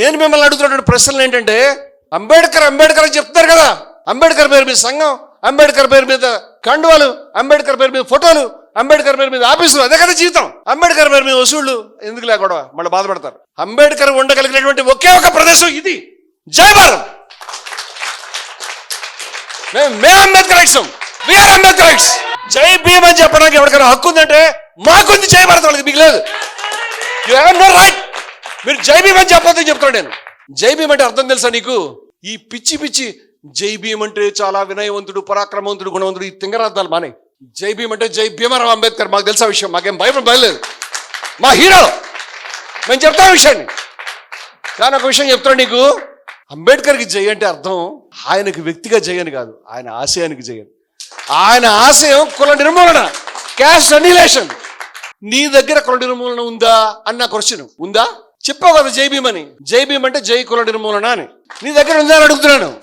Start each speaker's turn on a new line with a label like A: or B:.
A: నేను మిమ్మల్ని అడుగుతున్నటువంటి ప్రశ్నలు ఏంటంటే అంబేద్కర్ అంబేద్కర్ అని చెప్తారు కదా. అంబేద్కర్ పేరు మీద సంఘం అంబేద్కర్ పేరు మీద కండువాలు అంబేద్కర్ పేరు మీద ఫోటోలు అంబేద్కర్ పేరు మీద ఆఫీసులు అదే కదా జీవితం. అంబేద్కర్ పేరు మీద వసూళ్ళు ఎందుకు లేకూడదు మళ్ళీ బాధపడతారు. అంబేద్కర్ ఉండగలిగినటువంటి ఒకే ఒక ప్రదేశం ఇది జై భారత్. మేము మేము అంబేద్కర్ వీఆర్ అంబేద్కర్ జై భీమ్ అని చెప్పడానికి ఎవరికైనా హక్కు ఉందంటే మాకుంది జై భారత్ వాళ్ళకి మీకు లేదు. యు హ్యావ్ నో రైట్ మీరు జై భీమ్ అని చెప్పొద్దని చెప్తాను నేను. జై భీమ్ అంటే అర్థం తెలుసా నీకు? ఈ పిచ్చి పిచ్చి జై భీమ్ అంటే చాలా వినయవంతుడు పరాక్రమవంతుడు గుణవంతుడు ఈ తింగరార్థాలు మానే. జై భీమ్ అంటే జై భీమరావు అంబేద్కర్ మాకు తెలుసా విషయం? మాకేం భయం భయలేదు మా హీరో! మేము చెప్తాం విషయాన్ని. కానీ ఒక విషయం చెప్తాను నీకు. అంబేద్కర్కి జై అంటే అర్థం ఆయనకి వ్యక్తిగా జై అని కాదు ఆయన ఆశయానికి జై ఆయన ఆశయం కుల నిర్మూలన క్యాస్ట్ అనిలేషన్ నీ దగ్గర కుల నిర్మూలన ఉందా? అన్న క్వశ్చన్ ఉందా? చెప్పావు కదా జై భీమ్ అని. జై భీమ్ అంటే జై కుల నిర్మూలన అని. నీ దగ్గర ఉందని అడుగుతున్నాను.